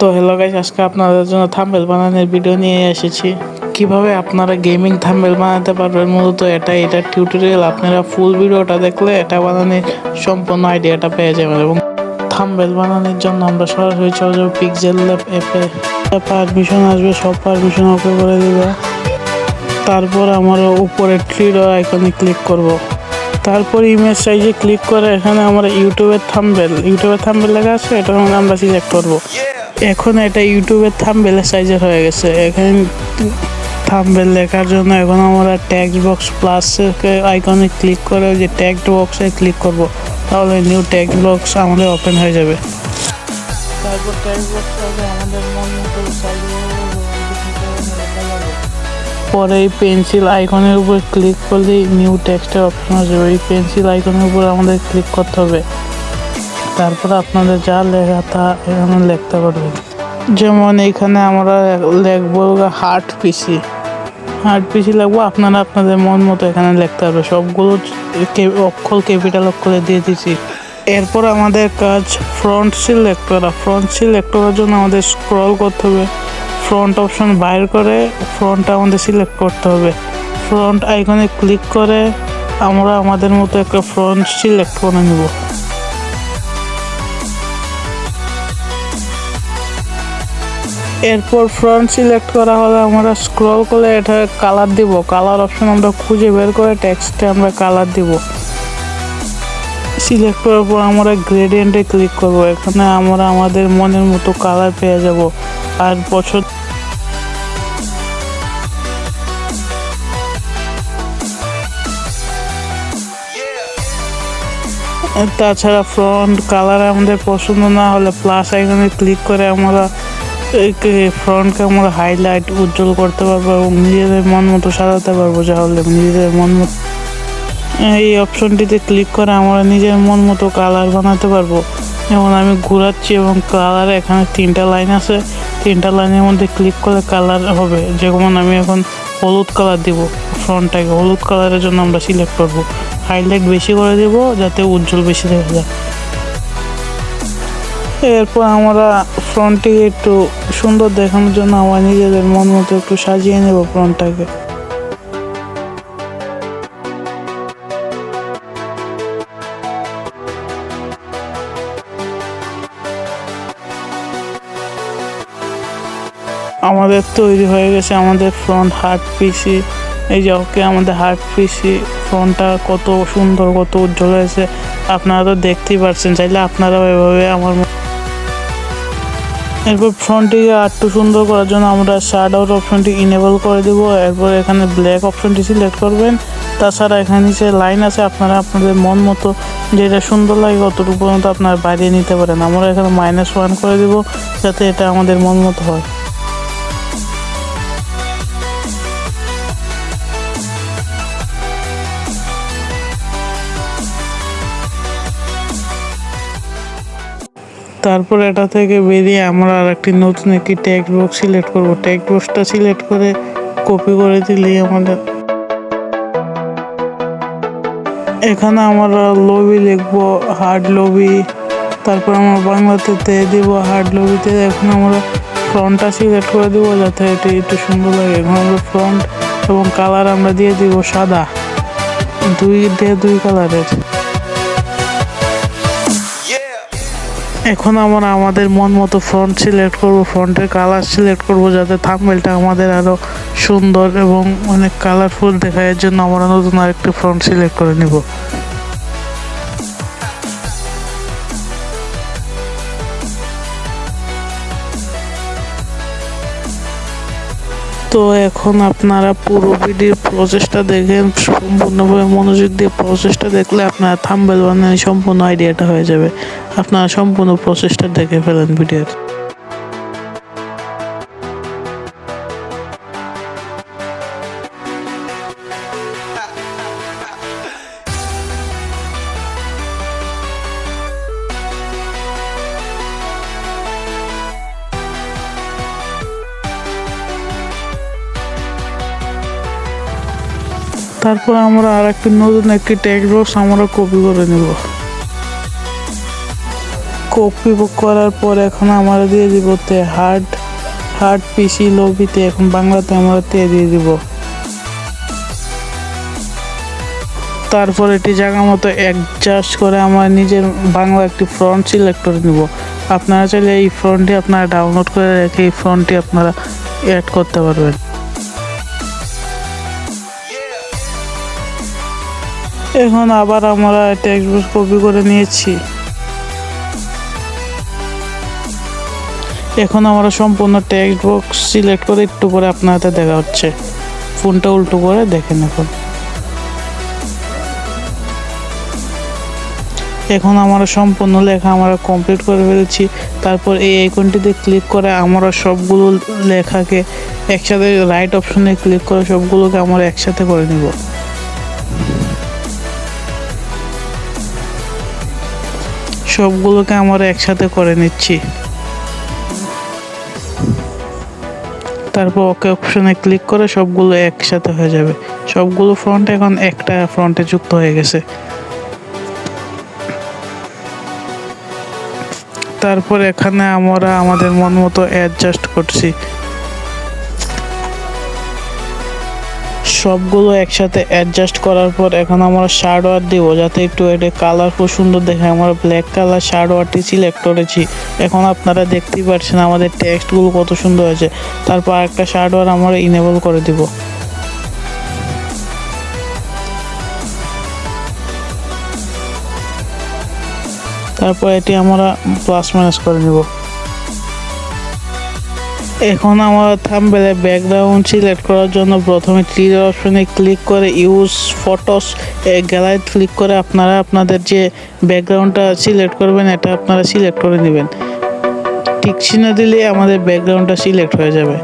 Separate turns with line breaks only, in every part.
তো hello guys আজকে আপনাদের জন্য থাম্বেল বানানোর ভিডিও নিয়ে এসেছি। কীভাবে আপনারা গেমিং থাম্বেল বানাতে পারবেন? মূলত এটা এটা টিউটোরিয়াল আপনারা ফুল ভিডিওটা দেখলে এটা বানানোর সম্পূর্ণ আইডিয়াটা পেয়ে যাবেন এবং থাম্বেল বানানোর জন্য আমরা সরাসরি চলে যাব পিক্সেল ল্যাব অ্যাপে পারমিশন আসবে, সব পারমিশন ওকে করে দিবে। তারপর আমরা উপরে থ্রি ডট আইকনে ক্লিক করব। তারপর ইমেজ সাইজে ক্লিক করে এখানে আমরা ইউটিউবের থাম্বেল ইউটিউবের থাম্বেল লেখা আছে, এটা আমরা সিলেক্ট করব। এখন এটা ইউটিউবের থাম্বেলের সাইজের হয়ে গেছে। এখানে থাম্বেল লেখার জন্য এখন আমরা ট্যাক্স বক্স প্লাস আইকনে ক্লিক করে যে ট্যাক্স বক্সে ক্লিক করব, তাহলে নিউ ট্যাক্স বক্স আমাদের ওপেন হয়ে যাবে। পরে এই পেন্সিল আইকনের উপর ক্লিক করলেই নিউ টেক্সটের অপশন আসবে। এই পেন্সিল আইকনের উপর আমাদের ক্লিক করতে হবে। তারপর আপনাদের যা লেখা তা এখানে লিখতে পারবেন। যেমন এখানে আমরা লিখব হার্ট পিসি। হার্ট পিসি লিখব, আপনারা আপনাদের মন মতো এখানে লিখতে পারবে সবগুলো অক্ষর, ক্যাপিটাল অক্ষরে দিয়ে দিচ্ছি এরপর আমাদের কাজ ফ্রন্ট সিলেক্ট করা ফ্রন্ট সিলেক্ট করার জন্য আমাদের স্ক্রল করতে হবে। ফ্রন্ট অপশন বাইর করে ফ্রন্ট আমাদের সিলেক্ট করতে হবে। ফ্রন্ট আইকনে ক্লিক করে আমরা আমাদের মতো একটা ফ্রন্ট সিলেক্ট করে নেব। এরপর ফ্রন্ট সিলেক্ট করা হলে আমরা স্ক্রল করে এটা কালার দিব। কালার অপশন আমরা খুঁজে বের করে টেক্সটে আমরা কালার দিব। সিলেক্ট করার পর আমরা গ্রেডিয়েন্টে ক্লিক করব। এখানে আমরা আমাদের মনের মতো কালার পেয়ে যাব। আর বছর তাছাড়া ফ্রন্ট কালার আমাদের পছন্দ না হলে প্লাস আইকনে ক্লিক করে আমরা ফ্রন্টকে আমরা হাইলাইট উজ্জ্বল করতে পারব এবং নিজেদের মন মতো সাজাতে পারব তাহলে নিজেদের মন মতো এই অপশনটিতে ক্লিক করে আমরা নিজের মন মতো কালার বানাতে পারব। যেমন আমি ঘোরাচ্ছি এবং কালার এখানে তিনটা লাইন আছে। তিনটা লাইনের মধ্যে ক্লিক করলে কালার হবে। যেমন আমি এখন হলুদ কালার দিব। ফ্রন্টটাকে হলুদ কালারের জন্য আমরা সিলেক্ট করব। হাইলাইট বেশি করে দেব যাতে উজ্জ্বল বেশি দেখা যায়। এরপর আমরা ফ্রন্টটিকে একটু সুন্দর দেখানোর জন্য আমরা নিজেদের মন মতো একটু সাজিয়ে নেব ফ্রন্টটাকে। আমাদের তৈরি হয়ে গেছে আমাদের ফ্রন্ট হার্ট পিসি এই যে ওকে আমাদের হার্ট পিসি ফ্রন্টটা কত সুন্দর, কত উজ্জ্বল হয়েছে। আপনারা তো দেখতেই পারছেন, চাইলে আপনারাও এভাবে আমার এরপর ফ্রন্টটিকে আরটু সুন্দর করার জন্য আমরা শার্ট আউট অপশনটি ইনেবল করে দেব। এরপর এখানে ব্ল্যাক অপশনটি সিলেক্ট করবেন। তাছাড়া এখানে যে লাইন আছে, আপনারা আপনাদের মন মতো যেটা সুন্দর লাগে অতটুকু পর্যন্ত আপনারা বাড়িয়ে নিতে পারেন। আমরা এখানে মাইনাস ওয়ান করে দেব, যাতে এটা আমাদের মন মতো হয়। তারপর এটা থেকে বেরিয়ে আমরা আর একটি নতুন একটি টেক্সট বক্স সিলেক্ট করব। টেক্সট বক্সটা সিলেক্ট করে কপি করে দিলেই আমাদের। এখানে আমরা লবি লিখব হার্ড লবি তারপর আমরা বাংলাতে দিয়ে দিব হার্ড লবিতে এখন আমরা ফ্রন্টটা সিলেক্ট করে দিব যাতে এটি একটু সুন্দর লাগে। এখন আমরা ফ্রন্ট এবং কালার আমরা দিয়ে দিব সাদা। দুই দিয়ে দুই কালারের এখন আমরা আমাদের মন মতো ফ্রন্ট সিলেক্ট করব ফ্রন্টের কালার সিলেক্ট করব যাতে থাম্বেলটা আমাদের আরও সুন্দর এবং অনেক কালারফুল দেখায়। জন্য আমরা নতুন আরেকটি ফ্রন্ট সিলেক্ট করে নিব। তো এখন আপনারা পুরো ভিডিওর প্রসেসটা দেখেন, সম্পূর্ণভাবে মনোযোগ দিয়ে প্রসেসটা দেখলে আপনারা থাম্বেল বানানোর সম্পূর্ণ আইডিয়াটা হয়ে যাবে। আপনারা সম্পূর্ণ প্রসেসটা দেখে ফেলেন ভিডিওর তারপর আমরা আর একটি নতুন একটি টেক্সট বক্স আমরা কপি করে নেব। কপি করার পর এখন আমরা দিয়ে দিব তে হার্ড হার্ড পিসি লবিতে এখন বাংলাতে আমরা তে দিয়ে দিব। তারপর এটি জায়গা মতো অ্যাডজাস্ট করে আমার নিজের বাংলা একটি ফ্রন্ট সিলেক্ট করে নিব। আপনারা চাইলে এই ফ্রন্টটি আপনারা ডাউনলোড করে রেখে এই ফ্রন্টটি আপনারা অ্যাড করতে পারবেন। এখন আবার আমরা টেক্সট কপি করে নিয়েছি। এখন আমরা সম্পূর্ণ টেক্সট বক্স সিলেক্ট করে একটু পরে আপনাদের দেখা হচ্ছে। ফোনটা উল্টো করে দেখেন এখন এখন আমরা সম্পূর্ণ লেখা আমরা কমপ্লিট করে ফেলেছি। তারপর এই আইকনটিতে ক্লিক করে আমরা সবগুলো লেখাকে একসাথে রাইট অপশনে ক্লিক করে সবগুলোকে আমরা একসাথে করে নিব। সবগুলোকে আমরা একসাথে করে নিচ্ছি। তারপর ওকে অপশনে ক্লিক করে সবগুলো একসাথে হয়ে যাবে। সবগুলো ফ্রন্ট এখন একটা ফ্রন্টে যুক্ত হয়ে গেছে। তারপর এখানে আমরা আমাদের মন মতো অ্যাডজাস্ট করছি। সবগুলো একসাথে অ্যাডজাস্ট করার পর এখন আমরা শার্ট ওয়ার দিব যাতে একটু এটা কালার খুব সুন্দর দেখে আমরা ব্ল্যাক কালার শার্ট ওয়ারটি সিলেক্ট করেছি। এখন আপনারা দেখতেই পাচ্ছেন আমাদের টেক্সটগুলো কত সুন্দর হয়েছে। তারপর একটা শার্ট ওয়ার আমরা ইনেবল করে দিব। তারপর এটি আমরা প্লাস মাইনাস করে নিব। এখন আমার থাম্বেলে ব্যাকগ্রাউন্ড সিলেক্ট করার জন্য প্রথমে থ্রি অপশনে ক্লিক করে ইউজ ফটোস গ্যালারি ক্লিক করে আপনারা আপনাদের যে ব্যাকগ্রাউন্ডটা সিলেক্ট করবেন, এটা আপনারা সিলেক্ট করে নেবেন। টিক চিহ্ন দিলে আমাদের ব্যাকগ্রাউন্ডটা সিলেক্ট হয়ে যাবে।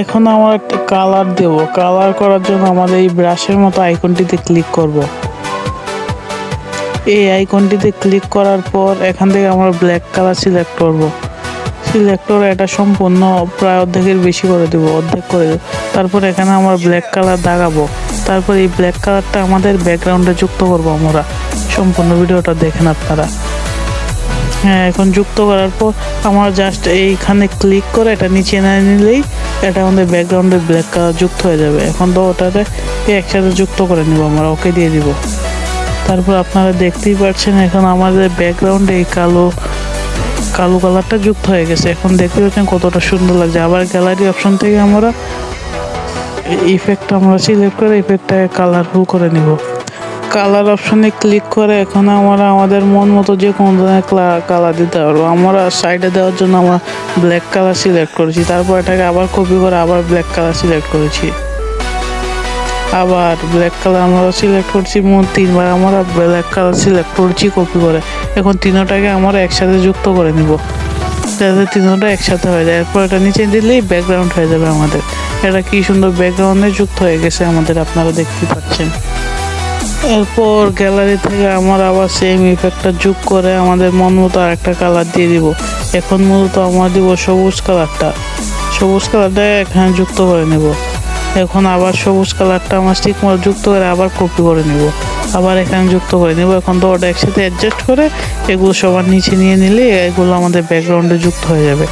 এখন আমরা একটা কালার দেব। কালার করার জন্য আমাদের এই ব্রাশের মতো আইকনটিতে ক্লিক করব। এই আইকনটিতে ক্লিক করার পর এখান থেকে আমরা ব্ল্যাক কালার সিলেক্ট করব। সিলেক্ট করে এটা সম্পূর্ণ প্রায় অর্ধেকের বেশি করে দেব, অর্ধেক করে দেব। তারপর এখানে আমরা ব্ল্যাক কালার দাগাবো। তারপর এই ব্ল্যাক কালারটা আমাদের ব্যাকগ্রাউন্ডে যুক্ত করব আমরা। সম্পূর্ণ ভিডিওটা দেখেন আপনারা। হ্যাঁ এখন যুক্ত করার পর আমরা জাস্ট এইখানে ক্লিক করে এটা নিচে না নিলেই এটা আমাদের ব্যাকগ্রাউন্ডে ব্ল্যাক কালার যুক্ত হয়ে যাবে। এখন তো ওটাতে একসাথে যুক্ত করে নিব আমরা, ওকে দিয়ে দিব। তারপর আপনারা দেখতেই পাচ্ছেন এখন আমাদের ব্যাকগ্রাউন্ডে এই কালো কালো কালারটা যুক্ত হয়ে গেছে। এখন দেখতে পাচ্ছেন কতটা সুন্দর লাগছে। আবার গ্যালারি অপশন থেকে আমরা ইফেক্ট আমরা সিলেক্ট করে ইফেক্টটাকে কালারফুল করে নিব। কালার অপশনে ক্লিক করে এখন আমরা আমাদের মন মতো যে কোনো ধরনের কালার দিতে পারব। আমরা সাইডে দেওয়ার জন্য আমরা ব্ল্যাক কালার সিলেক্ট করেছি। তারপর এটাকে আবার কপি করে আবার ব্ল্যাক কালার সিলেক্ট করেছি। আবার ব্ল্যাক কালার আমরা সিলেক্ট করছি মোট তিনবার আমরা ব্ল্যাক কালার সিলেক্ট করছি কপি করে। এখন তিনোটাকে আমরা একসাথে যুক্ত করে নিব। যাতে তিনোটা একসাথে হয়ে যায়। এরপর এটা নিচে দিলেই ব্যাকগ্রাউন্ড হয়ে যাবে আমাদের। এটা কি সুন্দর ব্যাকগ্রাউন্ডে যুক্ত হয়ে গেছে আমাদের, আপনারা দেখতে পাচ্ছেন। এরপর গ্যালারি থেকে আমার আবার সেম ইফেক্টটা যোগ করে আমাদের মন মতো আরেকটা কালার দিয়ে দিব। এখন মূলত আমরা দিব সবুজ কালারটা সবুজ কালারটা এখানে যুক্ত করে নেব। এখন আবার সবুজ কালারটা আমার মতো যুক্ত করে আবার কপি করে নেব। আবার এখানে যুক্ত করে নেব। এখন ওটা একসাথে অ্যাডজাস্ট করে এগুলো সবার নিচে নিয়ে নিলে এগুলো আমাদের ব্যাকগ্রাউন্ডে যুক্ত হয়ে যাবে।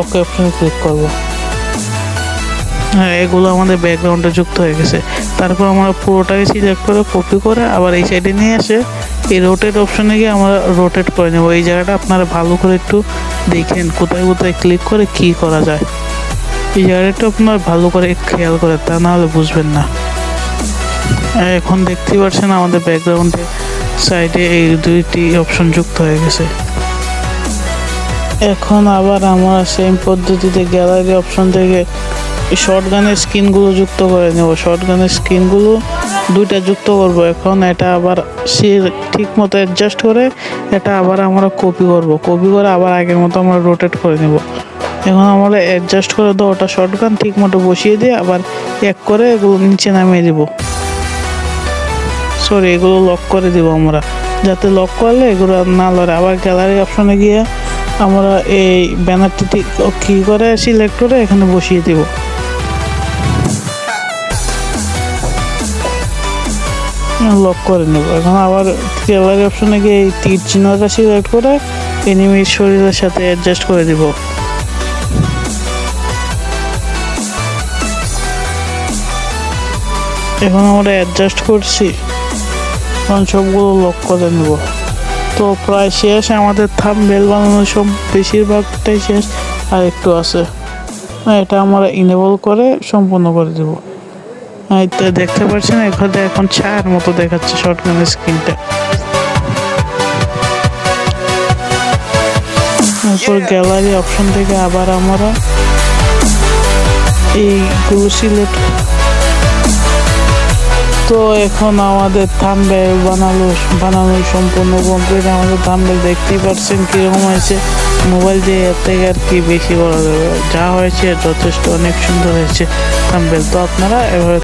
ওকে অপশনে ক্লিক করব। হ্যাঁ এগুলো আমাদের ব্যাকগ্রাউন্ডে যুক্ত হয়ে গেছে। তারপর আমরা পুরোটাকে সিলেক্ট করে কপি করে আবার এই সাইডে নিয়ে এসে এই রোটেট অপশনে গিয়ে আমরা রোটেট করে নেব। এই জায়গাটা আপনারা ভালো করে একটু দেখেন কোথায় কোথায় ক্লিক করে কি করা যায়। একটু আপনার ভালো করে খেয়াল করে, তা না হলে বুঝবেন না। এখন দেখতেই পাচ্ছেন আমাদের ব্যাকগ্রাউন্ডে সাইডে এই দুইটি অপশন যুক্ত হয়ে গেছে। এখন আবার আমরা সেম পদ্ধতিতে গ্যালারি অপশন থেকে শর্ট গানের স্ক্রিনগুলো যুক্ত করে নেব। শর্ট গানের স্ক্রিনগুলো দুইটা যুক্ত করব। এখন এটা আবার সে ঠিক মতো অ্যাডজাস্ট করে, এটা আবার আমরা কপি করব। কপি করে আবার আগের মতো আমরা রোটেট করে নেব। এখন আমরা অ্যাডজাস্ট করে দেবো ওটা শর্ট গান ঠিক মতো বসিয়ে দিয়ে আবার এক করে এগুলো নিচে নামিয়ে দেবো। সরি এগুলো লক করে দিব আমরা। যাতে লক করলে এগুলো না লড়ে। আবার গ্যালারি অপশনে গিয়ে আমরা এই ব্যানারটি কী করে সিলেক্ট করে এখানে বসিয়ে দিব। লক করে নেব। এখন আবার গ্যালারি অপশনে গিয়ে এই তীর চিহ্নটা সিলেক্ট করে এনিমির শরীরের সাথে অ্যাডজাস্ট করে দিব। এখন আমরা অ্যাডজাস্ট করছি। এখন সবগুলো লক করে নেব। তো প্রায় শেষ আমাদের থাম বেল বানানো সব বেশিরভাগটাই শেষ আর একটু আছে। হ্যাঁ, এটা আমরা ইনেবল করে সম্পূর্ণ করে দেব। এই তো দেখতে পাচ্ছেন এখানে এখন ছায়ার মতো দেখাচ্ছে শর্টগানের স্ক্রিনটা তারপর গ্যালারি অপশন থেকে আবার আমরা এই এইগুলো সিলেক্ট তো এখন আমাদের থাম্বেল বানালো, বানানো সম্পূর্ণ কমপ্লিট আমাদের থাম্বেল দেখতেই পাচ্ছেন কীরকম হয়েছে। মোবাইল দিয়ে এর থেকে আর কি বেশি করা যাবে। যা হয়েছে, যথেষ্ট অনেক সুন্দর হয়েছে থাম্বেল। তো আপনারা এভাবে